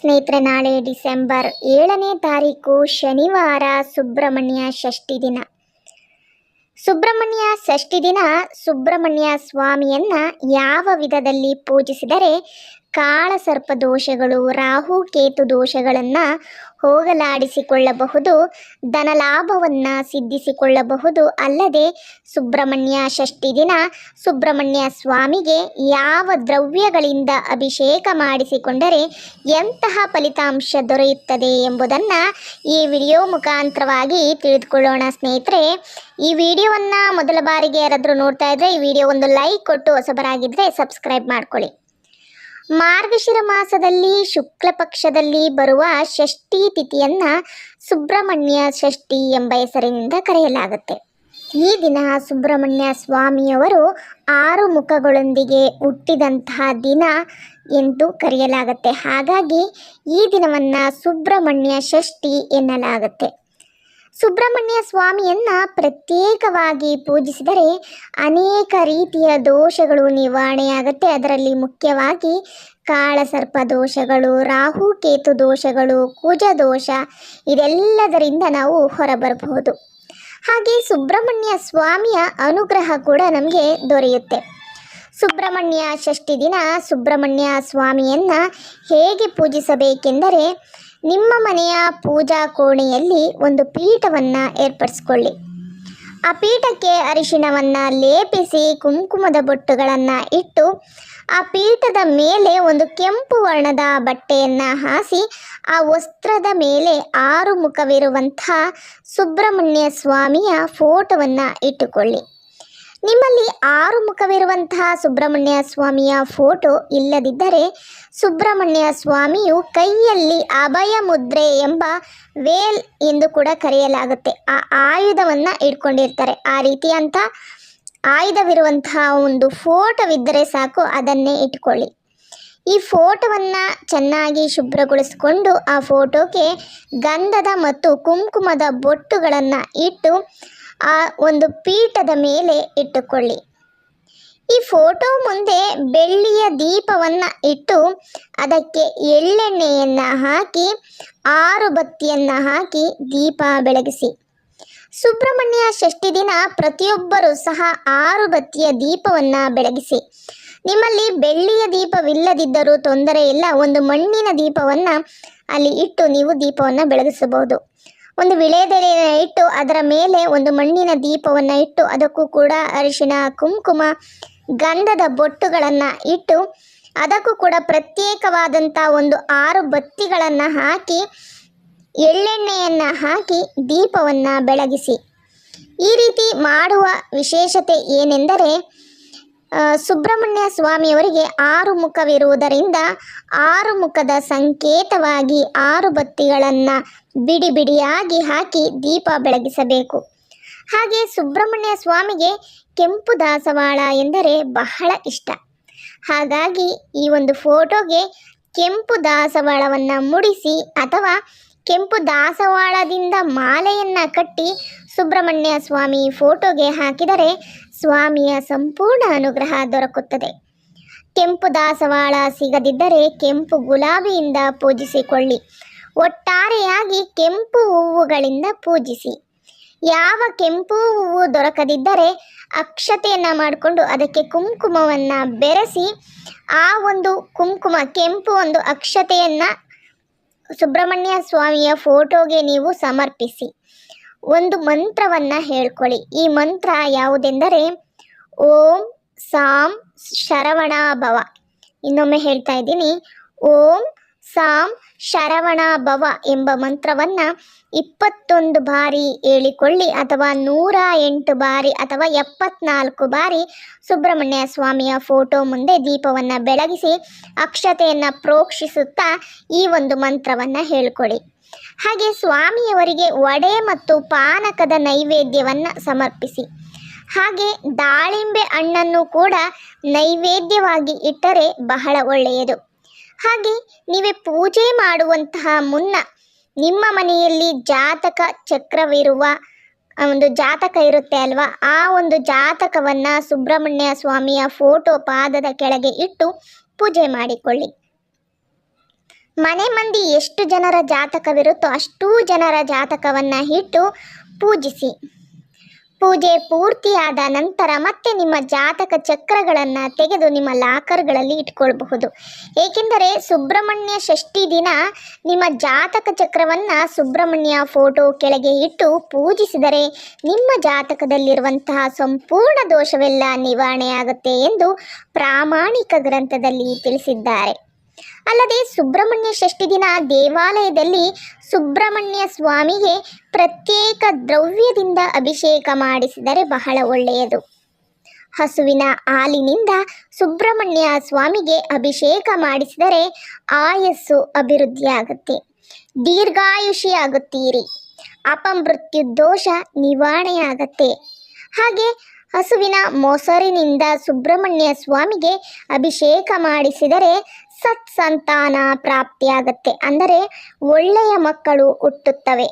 ಸ್ನೇಹಿತರೆ, ನಾಳೆ ಡಿಸೆಂಬರ್ ಏಳನೇ ತಾರೀಕು ಶನಿವಾರ ಸುಬ್ರಹ್ಮಣ್ಯ ಷಷ್ಠಿ ದಿನ. ಸುಬ್ರಹ್ಮಣ್ಯ ಷಷ್ಠಿ ದಿನ ಸುಬ್ರಹ್ಮಣ್ಯ ಸ್ವಾಮಿಯನ್ನ ಯಾವ ವಿಧದಲ್ಲಿ ಪೂಜಿಸಿದರೆ ಕಾಳಸರ್ಪ ದೋಷಗಳು, ರಾಹು ಕೇತು ದೋಷಗಳನ್ನು ಹೋಗಲಾಡಿಸಿಕೊಳ್ಳಬಹುದು, ಧನಲಾಭವನ್ನು ಸಿದ್ಧಿಸಿಕೊಳ್ಳಬಹುದು. ಅಲ್ಲದೆ ಸುಬ್ರಹ್ಮಣ್ಯ ಷಷ್ಠಿ ದಿನ ಸುಬ್ರಹ್ಮಣ್ಯ ಸ್ವಾಮಿಗೆ ಯಾವ ದ್ರವ್ಯಗಳಿಂದ ಅಭಿಷೇಕ ಮಾಡಿಸಿಕೊಂಡರೆ ಎಂತಹ ಫಲಿತಾಂಶ ದೊರೆಯುತ್ತದೆ ಎಂಬುದನ್ನು ಈ ವಿಡಿಯೋ ಮುಖಾಂತರವಾಗಿ ತಿಳಿದುಕೊಳ್ಳೋಣ ಸ್ನೇಹಿತರೆ. ಈ ವಿಡಿಯೋವನ್ನು ಮೊದಲ ಬಾರಿಗೆ ಯಾರಾದರೂ ನೋಡ್ತಾ ಇದ್ದರೆ ಈ ವಿಡಿಯೋ ಒಂದು ಲೈಕ್ ಕೊಟ್ಟು ಹೊಸಬರಾಗಿದ್ದರೆ ಸಬ್ಸ್ಕ್ರೈಬ್ ಮಾಡ್ಕೊಳ್ಳಿ. ಮಾರ್ಗಶಿರ ಮಾಸದಲ್ಲಿ ಶುಕ್ಲ ಪಕ್ಷದಲ್ಲಿ ಬರುವ ಷಷ್ಠಿ ತಿಥಿಯನ್ನ ಸುಬ್ರಹ್ಮಣ್ಯ ಷಷ್ಠಿ ಎಂಬ ಹೆಸರಿನಿಂದ ಕರೆಯಲಾಗುತ್ತೆ. ಈ ದಿನ ಸುಬ್ರಹ್ಮಣ್ಯ ಸ್ವಾಮಿಯವರು ಆರು ಮುಖಗಳೊಂದಿಗೆ ಹುಟ್ಟಿದಂತಹ ದಿನ ಎಂದು ಕರೆಯಲಾಗುತ್ತೆ. ಹಾಗಾಗಿ ಈ ದಿನವನ್ನು ಸುಬ್ರಹ್ಮಣ್ಯ ಷಷ್ಠಿ ಎನ್ನಲಾಗುತ್ತೆ. ಸುಬ್ರಹ್ಮಣ್ಯ ಸ್ವಾಮಿಯನ್ನ ಪ್ರತ್ಯೇಕವಾಗಿ ಪೂಜಿಸಿದರೆ ಅನೇಕ ರೀತಿಯ ದೋಷಗಳು ನಿವಾರಣೆಯಾಗುತ್ತೆ. ಅದರಲ್ಲಿ ಮುಖ್ಯವಾಗಿ ಕಾಳಸರ್ಪ ದೋಷಗಳು, ರಾಹು ಕೇತು ದೋಷಗಳು, ಕುಜ ದೋಷ, ಇದೆಲ್ಲದರಿಂದ ನಾವು ಹೊರಬರಬಹುದು. ಹಾಗೆ ಸುಬ್ರಹ್ಮಣ್ಯ ಸ್ವಾಮಿಯ ಅನುಗ್ರಹ ಕೂಡ ನಮಗೆ ದೊರೆಯುತ್ತೆ. ಸುಬ್ರಹ್ಮಣ್ಯ ಷಷ್ಠಿ ದಿನ ಸುಬ್ರಹ್ಮಣ್ಯ ಸ್ವಾಮಿಯನ್ನು ಹೇಗೆ ಪೂಜಿಸಬೇಕೆಂದರೆ ನಿಮ್ಮ ಮನೆಯ ಪೂಜಾ ಕೋಣೆಯಲ್ಲಿ ಒಂದು ಪೀಠವನ್ನು ಏರ್ಪಡಿಸ್ಕೊಳ್ಳಿ. ಆ ಪೀಠಕ್ಕೆ ಅರಿಶಿಣವನ್ನು ಲೇಪಿಸಿ ಕುಂಕುಮದ ಬೊಟ್ಟುಗಳನ್ನು ಇಟ್ಟು ಆ ಪೀಠದ ಮೇಲೆ ಒಂದು ಕೆಂಪು ವರ್ಣದ ಬಟ್ಟೆಯನ್ನು ಹಾಸಿ ಆ ವಸ್ತ್ರದ ಮೇಲೆ ಆರು ಮುಖವಿರುವಂಥ ಸುಬ್ರಹ್ಮಣ್ಯ ಸ್ವಾಮಿಯ ಫೋಟೋವನ್ನು ಇಟ್ಟುಕೊಳ್ಳಿ. ನಿಮ್ಮಲ್ಲಿ ಆರು ಮುಖವಿರುವಂತಹ ಸುಬ್ರಹ್ಮಣ್ಯ ಸ್ವಾಮಿಯ ಫೋಟೋ ಇಲ್ಲದಿದ್ದರೆ ಸುಬ್ರಹ್ಮಣ್ಯ ಸ್ವಾಮಿಯು ಕೈಯಲ್ಲಿ ಅಭಯ ಮುದ್ರೆ ಎಂಬ ವೇಲ್ ಎಂದು ಕೂಡ ಕರೆಯಲಾಗುತ್ತೆ. ಆ ಆಯುಧವನ್ನು ಇಟ್ಕೊಂಡಿರ್ತಾರೆ. ಆ ರೀತಿಯಂಥ ಆಯುಧವಿರುವಂತಹ ಒಂದು ಫೋಟೋವಿದ್ದರೆ ಸಾಕು, ಅದನ್ನೇ ಇಟ್ಕೊಳ್ಳಿ. ಈ ಫೋಟೋವನ್ನು ಚೆನ್ನಾಗಿ ಶುಭ್ರಗೊಳಿಸಿಕೊಂಡು ಆ ಫೋಟೋಗೆ ಗಂಧದ ಮತ್ತು ಕುಂಕುಮದ ಬೊಟ್ಟುಗಳನ್ನು ಇಟ್ಟು ಆ ಒಂದು ಪೀಠದ ಮೇಲೆ ಇಟ್ಟುಕೊಳ್ಳಿ. ಈ ಫೋಟೋ ಮುಂದೆ ಬೆಳ್ಳಿಯ ದೀಪವನ್ನು ಇಟ್ಟು ಅದಕ್ಕೆ ಎಳ್ಳೆಣ್ಣೆಯನ್ನು ಹಾಕಿ, ಆರು ಬತ್ತಿಯನ್ನು ಹಾಕಿ ದೀಪ ಬೆಳಗಿಸಿ. ಸುಬ್ರಹ್ಮಣ್ಯ ಷಷ್ಠಿ ದಿನ ಪ್ರತಿಯೊಬ್ಬರೂ ಸಹ ಆರು ಬತ್ತಿಯ ದೀಪವನ್ನು ಬೆಳಗಿಸಿ. ನಿಮ್ಮಲ್ಲಿ ಬೆಳ್ಳಿಯ ದೀಪವಿಲ್ಲದಿದ್ದರೂ ತೊಂದರೆ ಇಲ್ಲ, ಒಂದು ಮಣ್ಣಿನ ದೀಪವನ್ನು ಅಲ್ಲಿ ಇಟ್ಟು ನೀವು ದೀಪವನ್ನು ಬೆಳಗಿಸಬಹುದು. ಒಂದು ವಿಳೆದೆಲೆಯನ್ನು ಇಟ್ಟು ಅದರ ಮೇಲೆ ಒಂದು ಮಣ್ಣಿನ ದೀಪವನ್ನು ಇಟ್ಟು ಅದಕ್ಕೂ ಕೂಡ ಅರಿಶಿನ ಕುಂಕುಮ, ಗಂಧದ ಬೊಟ್ಟುಗಳನ್ನು ಇಟ್ಟು ಅದಕ್ಕೂ ಕೂಡ ಪ್ರತ್ಯೇಕವಾದಂಥ ಒಂದು ಆರು ಬತ್ತಿಗಳನ್ನು ಹಾಕಿ, ಎಳ್ಳೆಣ್ಣೆಯನ್ನು ಹಾಕಿ ದೀಪವನ್ನು ಬೆಳಗಿಸಿ. ಈ ರೀತಿ ಮಾಡುವ ವಿಶೇಷತೆ ಏನೆಂದರೆ ಸುಬ್ರಹ್ಮಣ್ಯ ಸ್ವಾಮಿಯವರಿಗೆ ಆರು ಮುಖವಿರುವುದರಿಂದ ಆರು ಮುಖದ ಸಂಕೇತವಾಗಿ ಆರು ಬತ್ತಿಗಳನ್ನು ಬಿಡಿ ಬಿಡಿಯಾಗಿ ಹಾಕಿ ದೀಪ ಬೆಳಗಿಸಬೇಕು. ಹಾಗೆ ಸುಬ್ರಹ್ಮಣ್ಯ ಸ್ವಾಮಿಗೆ ಕೆಂಪು ದಾಸವಾಳ ಎಂದರೆ ಬಹಳ ಇಷ್ಟ. ಹಾಗಾಗಿ ಈ ಒಂದು ಫೋಟೋಗೆ ಕೆಂಪು ದಾಸವಾಳವನ್ನು ಮುಡಿಸಿ ಅಥವಾ ಕೆಂಪು ದಾಸವಾಳದಿಂದ ಮಾಲೆಯನ್ನು ಕಟ್ಟಿ ಸುಬ್ರಹ್ಮಣ್ಯ ಸ್ವಾಮಿ ಫೋಟೋಗೆ ಹಾಕಿದರೆ ಸ್ವಾಮಿಯ ಸಂಪೂರ್ಣ ಅನುಗ್ರಹ ದೊರಕುತ್ತದೆ. ಕೆಂಪು ದಾಸವಾಳ ಸಿಗದಿದ್ದರೆ ಕೆಂಪು ಗುಲಾಬಿಯಿಂದ ಪೂಜಿಸಿಕೊಳ್ಳಿ. ಒಟ್ಟಾರೆಯಾಗಿ ಕೆಂಪು ಹೂವುಗಳಿಂದ ಪೂಜಿಸಿ. ಯಾವ ಕೆಂಪು ಹೂವು ದೊರಕದಿದ್ದರೆ ಅಕ್ಷತೆಯನ್ನು ಮಾಡಿಕೊಂಡು ಅದಕ್ಕೆ ಕುಂಕುಮವನ್ನು ಬೆರೆಸಿ ಆ ಒಂದು ಕುಂಕುಮ, ಕೆಂಪು ಒಂದು ಅಕ್ಷತೆಯನ್ನು ಸುಬ್ರಹ್ಮಣ್ಯ ಸ್ವಾಮಿಯ ಫೋಟೋಗೆ ನೀವು ಸಮರ್ಪಿಸಿ. ಒಂದು ಮಂತ್ರವನ್ನು ಹೇಳ್ಕೊಳ್ಳಿ. ಈ ಮಂತ್ರ ಯಾವುದೆಂದರೆ, ಓಂ ಸಾಂ ಶರವಣ ಭವ ಇನ್ನೊಮ್ಮೆ ಹೇಳ್ತಾ ಇದ್ದೀನಿ. ಓಂ ಸಾಂ ಶರವಣ ಭವ ಎಂಬ ಮಂತ್ರವನ್ನು ಇಪ್ಪತ್ತೊಂದು ಬಾರಿ ಹೇಳಿಕೊಳ್ಳಿ ಅಥವಾ ನೂರ ಎಂಟು ಬಾರಿ ಅಥವಾ ಎಪ್ಪತ್ನಾಲ್ಕು ಬಾರಿ ಸುಬ್ರಹ್ಮಣ್ಯ ಸ್ವಾಮಿಯ ಫೋಟೋ ಮುಂದೆ ದೀಪವನ್ನು ಬೆಳಗಿಸಿ ಅಕ್ಷತೆಯನ್ನು ಪ್ರೋಕ್ಷಿಸುತ್ತಾ ಈ ಒಂದು ಮಂತ್ರವನ್ನು ಹೇಳ್ಕೊಳ್ಳಿ ಹಾಗೆ ಸ್ವಾಮಿಯವರಿಗೆ ವಡೆ ಮತ್ತು ಪಾನಕದ ನೈವೇದ್ಯವನ್ನು ಸಮರ್ಪಿಸಿ. ಹಾಗೆ ದಾಳಿಂಬೆ ಹಣ್ಣನ್ನು ಕೂಡ ನೈವೇದ್ಯವಾಗಿ ಇಟ್ಟರೆ ಬಹಳ ಒಳ್ಳೆಯದು. ಹಾಗೆ ನೀವೇ ಪೂಜೆ ಮಾಡುವಂತಹ ಮುನ್ನ ನಿಮ್ಮ ಮನೆಯಲ್ಲಿ ಜಾತಕ ಚಕ್ರವಿರುವ ಒಂದು ಜಾತಕ ಇರುತ್ತೆ ಅಲ್ವಾ? ಆ ಒಂದು ಜಾತಕವನ್ನು ಸುಬ್ರಹ್ಮಣ್ಯ ಸ್ವಾಮಿಯ ಫೋಟೋ ಪಾದದ ಕೆಳಗೆ ಇಟ್ಟು ಪೂಜೆ ಮಾಡಿಕೊಳ್ಳಿ. ಮನೆ ಮಂದಿ ಎಷ್ಟು ಜನರ ಜಾತಕವಿರುತ್ತೋ ಅಷ್ಟೂ ಜನರ ಜಾತಕವನ್ನು ಇಟ್ಟು ಪೂಜಿಸಿ. ಪೂಜೆ ಪೂರ್ತಿಯಾದ ನಂತರ ಮತ್ತೆ ನಿಮ್ಮ ಜಾತಕ ಚಕ್ರಗಳನ್ನು ತೆಗೆದು ನಿಮ್ಮ ಲಾಕರ್ಗಳಲ್ಲಿ ಇಟ್ಕೊಳ್ಬಹುದು. ಏಕೆಂದರೆ ಸುಬ್ರಹ್ಮಣ್ಯ ಷಷ್ಠಿ ದಿನ ನಿಮ್ಮ ಜಾತಕ ಚಕ್ರವನ್ನು ಸುಬ್ರಹ್ಮಣ್ಯ ಫೋಟೋ ಕೆಳಗೆ ಇಟ್ಟು ಪೂಜಿಸಿದರೆ ನಿಮ್ಮ ಜಾತಕದಲ್ಲಿರುವಂತಹ ಸಂಪೂರ್ಣ ದೋಷವೆಲ್ಲ ನಿವಾರಣೆಯಾಗುತ್ತೆ ಎಂದು ಪ್ರಾಮಾಣಿಕ ಗ್ರಂಥದಲ್ಲಿ ತಿಳಿಸಿದ್ದಾರೆ. ಅಲ್ಲದೆ ಸುಬ್ರಹ್ಮಣ್ಯ ಷಷ್ಠಿ ದಿನ ದೇವಾಲಯದಲ್ಲಿ ಸುಬ್ರಹ್ಮಣ್ಯ ಸ್ವಾಮಿಗೆ ಪ್ರತ್ಯೇಕ ದ್ರವ್ಯದಿಂದ ಅಭಿಷೇಕ ಮಾಡಿಸಿದರೆ ಬಹಳ ಒಳ್ಳೆಯದು. ಹಸುವಿನ ಹಾಲಿನಿಂದ ಸುಬ್ರಹ್ಮಣ್ಯ ಸ್ವಾಮಿಗೆ ಅಭಿಷೇಕ ಮಾಡಿಸಿದರೆ ಆಯಸ್ಸು ಅಭಿವೃದ್ಧಿಯಾಗುತ್ತೆ. ದೀರ್ಘಾಯುಷಿಯಾಗುತ್ತೀರಿ. ಅಪಮೃತ್ಯು ದೋಷ ನಿವಾರಣೆಯಾಗತ್ತೆ. ಹಾಗೆ ಹಸುವಿನ ಮೊಸರಿನಿಂದ ಸುಬ್ರಹ್ಮಣ್ಯ ಸ್ವಾಮಿಗೆ ಅಭಿಷೇಕ ಮಾಡಿಸಿದರೆ ಸತ್ಸಂತಾನ ಪ್ರಾಪ್ತಿಯಾಗತ್ತೆ. ಅಂದರೆ ಒಳ್ಳೆಯ ಮಕ್ಕಳು ಹುಟ್ಟುತ್ತವೆ.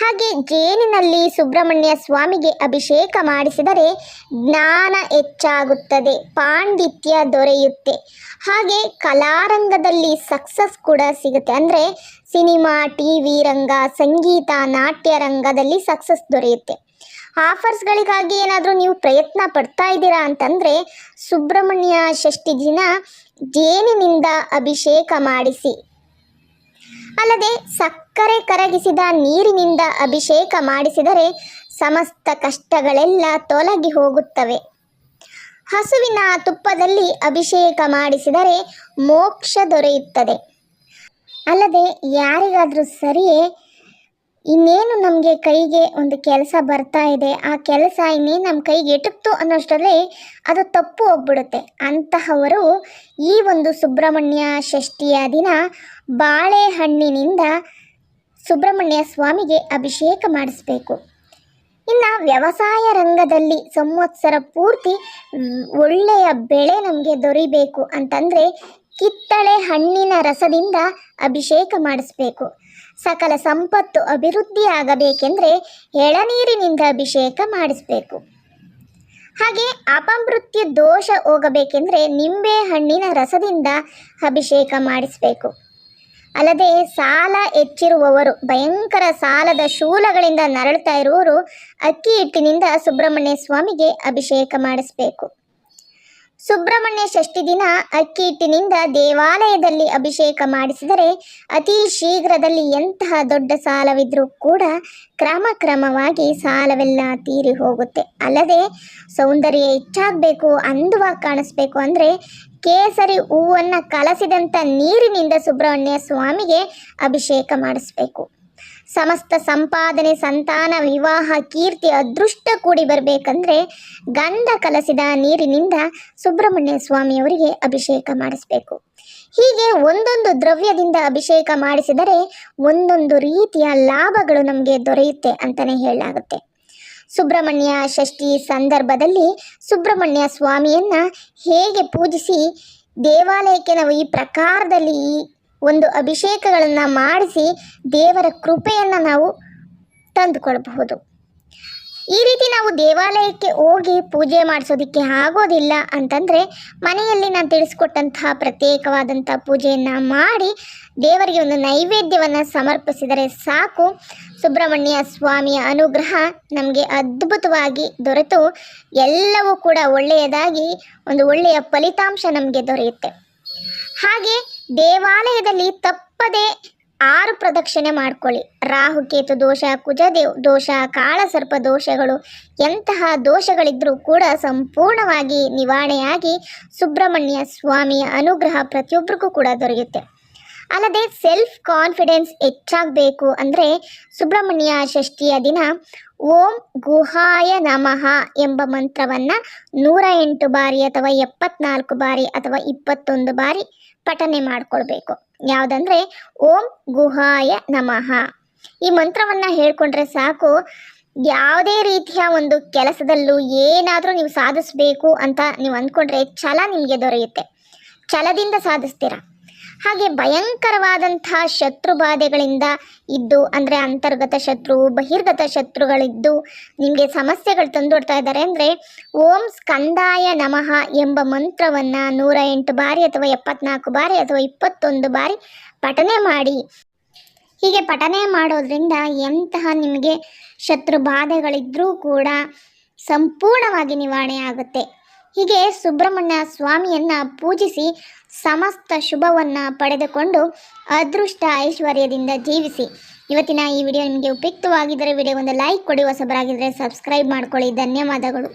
ಹಾಗೆ ಜೇನಿನಲ್ಲಿ ಸುಬ್ರಹ್ಮಣ್ಯ ಸ್ವಾಮಿಗೆ ಅಭಿಷೇಕ ಮಾಡಿಸಿದರೆ ಜ್ಞಾನ ಹೆಚ್ಚಾಗುತ್ತದೆ, ಪಾಂಡಿತ್ಯ ದೊರೆಯುತ್ತೆ. ಹಾಗೆ ಕಲಾರಂಗದಲ್ಲಿ ಸಕ್ಸಸ್ ಕೂಡ ಸಿಗುತ್ತೆ. ಅಂದರೆ ಸಿನಿಮಾ ಟಿ ವಿ ರಂಗ, ಸಂಗೀತ, ನಾಟ್ಯ ರಂಗದಲ್ಲಿ ಸಕ್ಸಸ್ ದೊರೆಯುತ್ತೆ. ಆಫರ್ಸ್ಗಳಿಗಾಗಿ ಏನಾದರೂ ನೀವು ಪ್ರಯತ್ನ ಪಡ್ತಾ ಇದ್ದೀರಾ ಅಂತಂದರೆ ಸುಬ್ರಹ್ಮಣ್ಯ ಷಷ್ಠಿ ದಿನ ಜೇನಿನಿಂದ ಅಭಿಷೇಕ ಮಾಡಿಸಿ. ಅಲ್ಲದೆ ಸಕ್ಕರೆ ಕರಗಿಸಿದ ನೀರಿನಿಂದ ಅಭಿಷೇಕ ಮಾಡಿಸಿದರೆ ಸಮಸ್ತ ಕಷ್ಟಗಳೆಲ್ಲ ತೊಲಗಿ ಹೋಗುತ್ತವೆ. ಹಸುವಿನ ತುಪ್ಪದಲ್ಲಿ ಅಭಿಷೇಕ ಮಾಡಿಸಿದರೆ ಮೋಕ್ಷ ದೊರೆಯುತ್ತದೆ. ಅಲ್ಲದೆ ಯಾರಿಗಾದರೂ ಸರಿಯೇ ಇನ್ನೇನು ನಮಗೆ ಕೈಗೆ ಒಂದು ಕೆಲಸ ಬರ್ತಾ ಇದೆ, ಆ ಕೆಲಸ ಇನ್ನೇನು ನಮ್ಮ ಕೈಗೆ ಎಟುಕ್ತು ಅನ್ನೋಷ್ಟರಲ್ಲಿ ಅದು ತಪ್ಪು ಹೋಗ್ಬಿಡುತ್ತೆ. ಅಂತಹವರು ಈ ಒಂದು ಸುಬ್ರಹ್ಮಣ್ಯ ಷಷ್ಠಿಯ ದಿನ ಬಾಳೆಹಣ್ಣಿನಿಂದ ಸುಬ್ರಹ್ಮಣ್ಯ ಸ್ವಾಮಿಗೆ ಅಭಿಷೇಕ ಮಾಡಿಸ್ಬೇಕು. ಇನ್ನು ವ್ಯವಸಾಯ ರಂಗದಲ್ಲಿ ಸಂವತ್ಸರ ಪೂರ್ತಿ ಒಳ್ಳೆಯ ಬೆಳೆ ನಮಗೆ ದೊರಿಬೇಕು ಅಂತಂದರೆ ಕಿತ್ತಳೆ ಹಣ್ಣಿನ ರಸದಿಂದ ಅಭಿಷೇಕ ಮಾಡಿಸ್ಬೇಕು. ಸಕಲ ಸಂಪತ್ತು ಅಭಿವೃದ್ಧಿಯಾಗಬೇಕೆಂದರೆ ಎಳನೀರಿನಿಂದ ಅಭಿಷೇಕ ಮಾಡಿಸಬೇಕು. ಹಾಗೆ ಅಪಮೃತ್ಯು ದೋಷ ಹೋಗಬೇಕೆಂದರೆ ನಿಂಬೆ ಹಣ್ಣಿನ ರಸದಿಂದ ಅಭಿಷೇಕ ಮಾಡಿಸಬೇಕು. ಅಲ್ಲದೆ ಸಾಲ ಹೆಚ್ಚಿರುವವರು, ಭಯಂಕರ ಸಾಲದ ಶೂಲಗಳಿಂದ ನರಳುತ್ತಾ ಇರುವವರು, ಅಕ್ಕಿ ಹಿಟ್ಟಿನಿಂದ ಸುಬ್ರಹ್ಮಣ್ಯ ಸ್ವಾಮಿಗೆ ಅಭಿಷೇಕ ಮಾಡಿಸಬೇಕು. ಸುಬ್ರಹ್ಮಣ್ಯ ಷಷ್ಠಿ ದಿನ ಅಕ್ಕಿ ಹಿಟ್ಟಿನಿಂದ ದೇವಾಲಯದಲ್ಲಿ ಅಭಿಷೇಕ ಮಾಡಿಸಿದರೆ ಅತಿ ಶೀಘ್ರದಲ್ಲಿ ಎಂತಹ ದೊಡ್ಡ ಸಾಲವಿದ್ರೂ ಕೂಡ ಕ್ರಮ ಕ್ರಮವಾಗಿ ಸಾಲವೆಲ್ಲ ತೀರಿ ಹೋಗುತ್ತೆ. ಅಲ್ಲದೆ ಸೌಂದರ್ಯ ಹೆಚ್ಚಾಗಬೇಕು, ಅಂದವಾಗಿ ಕಾಣಿಸ್ಬೇಕು ಅಂದರೆ ಕೇಸರಿ ಹೂವನ್ನು ಕಲಸಿದಂಥ ನೀರಿನಿಂದ ಸುಬ್ರಹ್ಮಣ್ಯ ಸ್ವಾಮಿಗೆ ಅಭಿಷೇಕ ಮಾಡಿಸ್ಬೇಕು. ಸಮಸ್ತ ಸಂಪಾದನೆ, ಸಂತಾನ, ವಿವಾಹ, ಕೀರ್ತಿ, ಅದೃಷ್ಟ ಕೂಡಿ ಬರಬೇಕಂದ್ರೆ ಗಂಧ ಕಲಸಿದ ನೀರಿನಿಂದ ಸುಬ್ರಹ್ಮಣ್ಯ ಸ್ವಾಮಿಯವರಿಗೆ ಅಭಿಷೇಕ ಮಾಡಿಸ್ಬೇಕು. ಹೀಗೆ ಒಂದೊಂದು ದ್ರವ್ಯದಿಂದ ಅಭಿಷೇಕ ಮಾಡಿಸಿದರೆ ಒಂದೊಂದು ರೀತಿಯ ಲಾಭಗಳು ನಮಗೆ ದೊರೆಯುತ್ತೆ ಅಂತಲೇ ಹೇಳಲಾಗುತ್ತೆ. ಸುಬ್ರಹ್ಮಣ್ಯ ಷಷ್ಠಿ ಸಂದರ್ಭದಲ್ಲಿ ಸುಬ್ರಹ್ಮಣ್ಯ ಸ್ವಾಮಿಯನ್ನ ಹೇಗೆ ಪೂಜಿಸಿ ದೇವಾಲಯಕ್ಕೆ ನಾವು ಈ ಪ್ರಕಾರದಲ್ಲಿ ಒಂದು ಅಭಿಷೇಕಗಳನ್ನು ಮಾಡಿಸಿ ದೇವರ ಕೃಪೆಯನ್ನು ನಾವು ತಂದುಕೊಳ್ಬಹುದು. ಈ ರೀತಿ ನಾವು ದೇವಾಲಯಕ್ಕೆ ಹೋಗಿ ಪೂಜೆ ಮಾಡಿಸೋದಕ್ಕೆ ಆಗೋದಿಲ್ಲ ಅಂತಂದರೆ ಮನೆಯಲ್ಲಿ ನಾನು ತಿಳಿಸ್ಕೊಟ್ಟಂತಹ ಪ್ರತ್ಯೇಕವಾದಂಥ ಪೂಜೆಯನ್ನು ಮಾಡಿ ದೇವರಿಗೆ ಒಂದು ನೈವೇದ್ಯವನ್ನು ಸಮರ್ಪಿಸಿದರೆ ಸಾಕು. ಸುಬ್ರಹ್ಮಣ್ಯ ಸ್ವಾಮಿಯ ಅನುಗ್ರಹ ನಮಗೆ ಅದ್ಭುತವಾಗಿ ದೊರೆತು. ಎಲ್ಲವೂ ಕೂಡ ಒಳ್ಳೆಯದಾಗಿ, ಒಂದು ಒಳ್ಳೆಯ ಫಲಿತಾಂಶ ನಮಗೆ ದೊರೆಯುತ್ತೆ. ಹಾಗೆ ದೇವಾಲಯದಲ್ಲಿ ತಪ್ಪದೆ ಆರು ಪ್ರದಕ್ಷಿಣೆ ಮಾಡ್ಕೊಳ್ಳಿ. ರಾಹುಕೇತು ದೋಷ, ಕುಜದೇವ್ ದೋಷ, ಕಾಳಸರ್ಪ ದೋಷಗಳು, ಎಂತಹ ದೋಷಗಳಿದ್ರೂ ಕೂಡ ಸಂಪೂರ್ಣವಾಗಿ ನಿವಾರಣೆಯಾಗಿ ಸುಬ್ರಹ್ಮಣ್ಯ ಸ್ವಾಮಿಯ ಅನುಗ್ರಹ ಪ್ರತಿಯೊಬ್ಬರಿಗೂ ಕೂಡ ದೊರೆಯುತ್ತೆ. ಅಲ್ಲದೆ ಸೆಲ್ಫ್ ಕಾನ್ಫಿಡೆನ್ಸ್ ಹೆಚ್ಚಾಗಬೇಕು ಅಂದರೆ ಸುಬ್ರಹ್ಮಣ್ಯ ಷಷ್ಠಿಯ ದಿನ ಓಂ ಗುಹಾಯ ನಮಃ ಎಂಬ ಮಂತ್ರವನ್ನು ನೂರ ಎಂಟು ಬಾರಿ ಅಥವಾ ಎಪ್ಪತ್ನಾಲ್ಕು ಬಾರಿ ಅಥವಾ ಇಪ್ಪತ್ತೊಂದು ಬಾರಿ ಪಠನೆ ಮಾಡಿಕೊಳ್ಬೇಕು. ಯಾವುದಂದರೆ ಓಂ ಗುಹಾಯ ನಮಃ. ಈ ಮಂತ್ರವನ್ನು ಹೇಳ್ಕೊಂಡ್ರೆ ಸಾಕು, ಯಾವುದೇ ರೀತಿಯ ಒಂದು ಕೆಲಸದಲ್ಲೂ ಏನಾದರೂ ನೀವು ಸಾಧಿಸಬೇಕು ಅಂತ ನೀವು ಅಂದ್ಕೊಂಡ್ರೆ ಛಲ ನಿಮಗೆ ದೊರೆಯುತ್ತೆ. ಛಲದಿಂದ ಸಾಧಿಸ್ತೀರ? ಹಾಗೆ ಭಯಂಕರವಾದಂತಹ ಶತ್ರು ಬಾಧೆಗಳಿಂದ ಇದ್ದು, ಅಂದರೆ ಅಂತರ್ಗತ ಶತ್ರು, ಬಹಿರ್ಗತ ಶತ್ರುಗಳಿದ್ದು ನಿಮಗೆ ಸಮಸ್ಯೆಗಳು ತಂದೊಡ್ತಾ ಇದ್ದಾರೆ ಅಂದರೆ ಓಂ ಸ್ಕಂದಾಯ ನಮಃ ಎಂಬ ಮಂತ್ರವನ್ನು ನೂರ ಬಾರಿ ಅಥವಾ ಎಪ್ಪತ್ನಾಲ್ಕು ಬಾರಿ ಅಥವಾ ಇಪ್ಪತ್ತೊಂದು ಬಾರಿ ಪಠನೆ ಮಾಡಿ. ಹೀಗೆ ಪಠನೆ ಮಾಡೋದ್ರಿಂದ ಎಂತಹ ನಿಮಗೆ ಶತ್ರು ಬಾಧೆಗಳಿದ್ದರೂ ಕೂಡ ಸಂಪೂರ್ಣವಾಗಿ ನಿವಾರಣೆ ಆಗುತ್ತೆ. ಹೀಗೆ ಸುಬ್ರಹ್ಮಣ್ಯ ಸ್ವಾಮಿಯನ್ನ ಪೂಜಿಸಿ ಸಮಸ್ತ ಶುಭವನ್ನು ಪಡೆದುಕೊಂಡು ಅದೃಷ್ಟ ಐಶ್ವರ್ಯದಿಂದ ಜೀವಿಸಿ. ಇವತ್ತಿನ ಈ ವಿಡಿಯೋ ನಿಮಗೆ ಉಪಯುಕ್ತವಾಗಿದ್ದರೆ ವಿಡಿಯೋ ಒಂದು ಲೈಕ್ ಕೊಡಿ, ಹೊಸಬರಾಗಿದ್ದರೆ ಸಬ್ಸ್ಕ್ರೈಬ್ ಮಾಡ್ಕೊಳ್ಳಿ. ಧನ್ಯವಾದಗಳು.